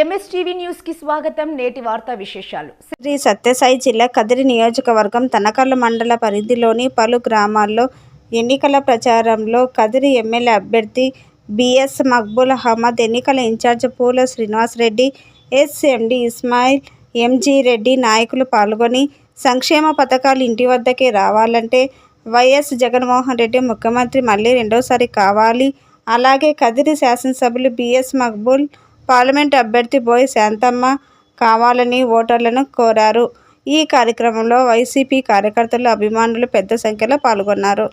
MSTV న్యూస్కి స్వాగతం. నేటి వార్తా విశేషాలు. శ్రీ సత్యసాయి జిల్లా కదిరి నియోజకవర్గం తనకర్ల మండల పరిధిలోని పలు గ్రామాల్లో ఎన్నికల ప్రచారంలో కదిరి ఎమ్మెల్యే అభ్యర్థి బిఎస్ మక్బుల్ అహ్మద్ ఎన్నికల in charge Poola Srinivas Reddy SMD Ismail MG Reddy నాయకులు పాల్గొని సంక్షేమ పథకాలు ఇంటి వద్దకే రావాలంటే వైఎస్ జగన్మోహన్ రెడ్డి ముఖ్యమంత్రి మళ్ళీ రెండోసారి కావాలి. అలాగే కదిరి శాసనసభ్యులు బిఎస్ మక్బుల్ పార్లమెంట్ అభ్యర్థి బోయ్ శాంతమ్మ కావాలని ఓటర్లను కోరారు. ఈ కార్యక్రమంలో వైసీపీ కార్యకర్తలు అభిమానులు పెద్ద సంఖ్యలో పాల్గొన్నారు.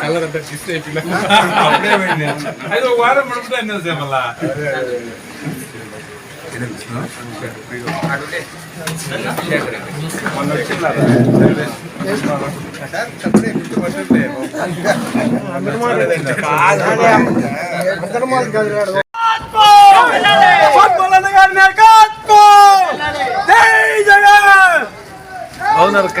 కలర్ అంతా డిస్ప్లే అప్పుడే పోయింది అది ఒక వారం పడుతుంది మొన్న వచ్చిందా అవునరక?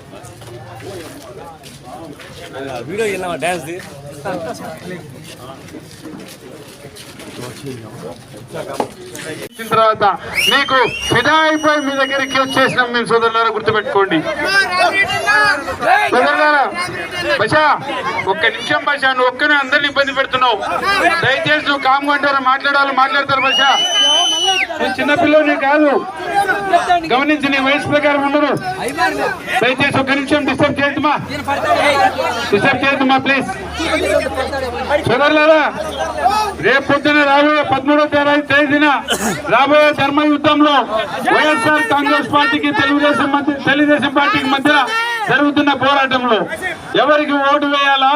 వీడియో వెళ్ళామా డ్యాన్స్ ది? వచ్చిన తర్వాత మీకు ఫిదా అయిపోయి మీ దగ్గరికి వచ్చేసినాం మేము సోదరులారా గుర్తుపెట్టుకోండి. సోదరులారా బషా ఒక్క నిమిషం బషా నువ్వు ఒక్కనే అందరిని ఇబ్బంది పెడుతున్నావు. దయచేసి నువ్వు కామ్ అంటారు మాట్లాడాలి మాట్లాడతారు బషా. నేను చిన్నపిల్లని కాదు. గమనించి నీ వయసు ప్రకారం ఉండరు దయచేసి ఒక నిమిషం డిస్టర్బ్ చేయొద్దుమా డిస్టర్బ్ చేయొద్దుమా ప్లీజ్. సోదరులారా రేపు పొద్దున రాబోయే పదమూడో తేదీ తేదీన రాబోయే ధర్మ యుద్ధంలో వైఎస్ఆర్ కాంగ్రెస్ పార్టీకి తెలుగుదేశం మధ్య తెలుగుదేశం పార్టీకి మధ్య జరుగుతున్న పోరాటంలో ఎవరికి ఓటు వేయాలా?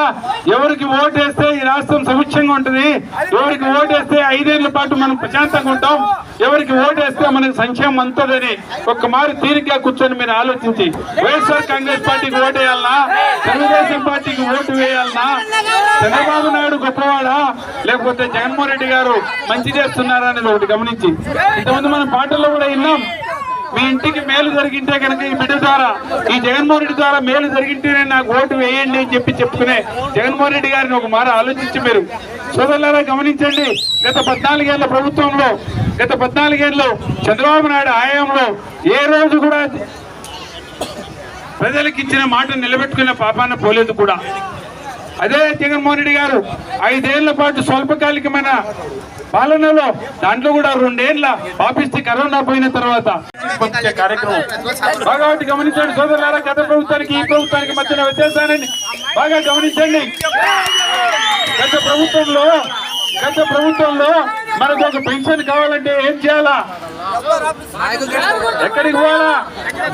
ఎవరికి ఓటు వేస్తే ఈ రాష్ట్రం సుభిక్షంగా ఉంటుంది? ఎవరికి ఓటు వేస్తే ఐదేళ్ళ పాటు మనం ప్రశాంతంగా ఉంటాం? ఎవరికి ఓటు వేస్తే మనకి సంక్షేమం అంతదని ఒక్క మారు తీరిగ్గా కూర్చొని మీరు ఆలోచించి వైఎస్ఆర్ కాంగ్రెస్ పార్టీకి ఓటు వేయాలనా? తెలుగుదేశం పార్టీకి ఓటు వేయాలనా? చంద్రబాబు నాయుడు గొప్పవాడా? లేకపోతే జగన్మోహన్ రెడ్డి గారు మంచి చేస్తున్నారా అనేది ఒకటి గమనించి ఇంతకుముందు మనం పాటల్లో కూడా విన్నాం. మీ ఇంటికి మేలు జరిగింటే కనుక ఈ బిడ్డ ద్వారా ఈ జగన్మోహన్ రెడ్డి ద్వారా మేలు జరిగింటేనే నాకు ఓటు వేయండి అని చెప్పి చెప్పుకునే జగన్మోహన్ రెడ్డి గారిని ఒక మార ఆలోచించి మీరు సోదరులారా గమనించండి. గత పద్నాలుగేళ్ళ ప్రభుత్వంలో గత పద్నాలుగేళ్ళు చంద్రబాబు నాయుడు ఆయంలో ఏ రోజు కూడా ప్రజలకు ఇచ్చిన మాట నిలబెట్టుకున్న పాపాన పోలేదు కూడా. అదే జగన్మోహన్ రెడ్డి గారు ఐదేళ్ళ పాటు స్వల్పకాలికమైన పాలనలో దాంట్లో కూడా రెండేళ్ళ పాపిస్తే కరోనా పోయిన తర్వాత కార్యక్రమం. బాగా గమనించండి సోదరులారా గత ప్రభుత్వానికి ఈ ప్రభుత్వానికి మధ్యన వ్యత్యాసాన్ని బాగా గమనించండి. గత ప్రభుత్వంలో గత ప్రభుత్వంలో మనకు ఒక పెన్షన్ కావాలంటే ఏం చేయాలా? ఎక్కడికి పోవాలా?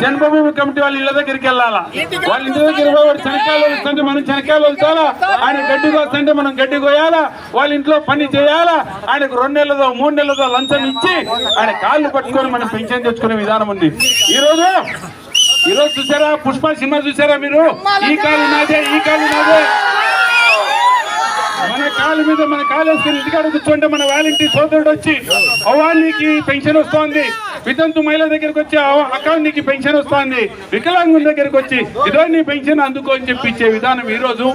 జన్మభూమి కమిటీ వాళ్ళ ఇళ్ళ దగ్గరికి వెళ్ళాలా? వాళ్ళ ఇంటి దగ్గర వాడు వస్తుంటే మనం చెనకాయలు వస్తాలా ఆయన గడ్డి కోస్తుంటే మనం గడ్డి కోయాలా? వాళ్ళ ఇంట్లో పని చేయాలా? ఆయనకు రెండు నెలలతో మూడు నెలలతో లంచం ఇచ్చి ఆయన కాళ్ళు పట్టుకొని మనం పెన్షన్ తెచ్చుకునే విధానం ఉంది. ఈ రోజు ఈ రోజు చూసారా? పుష్ప సినిమా చూసారా మీరు? ఈ కాలు నాదే ఈ కాలు నాదే. కాళ్ళ మీద మన కాలు వేసుకుని ఇంటికాడ కూర్చుంటే మన వాలంటీ సోదరుడు వచ్చి అవ్వా పెన్షన్ వస్తోంది. వితంతు మహిళ దగ్గరికి వచ్చి "అవ్వ, పెన్షన్ వస్తోంది. వికలాంగుల దగ్గరికి వచ్చి ఇదో నీ పెన్షన్ అందుకో అని చెప్పి ఇచ్చే విధానం ఈ రోజు.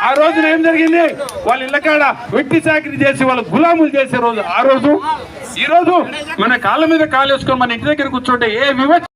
ఆ రోజున ఏం జరిగింది? వాళ్ళ ఇళ్ళకాడ వెట్టి చాకరీ చేసి వాళ్ళ గులాములు చేసే రోజు. ఆ రోజు ఈ రోజు మన కాళ్ళ మీద కాలు వేసుకొని మన ఇంటి దగ్గర కూర్చుంటే ఏ వివక్ష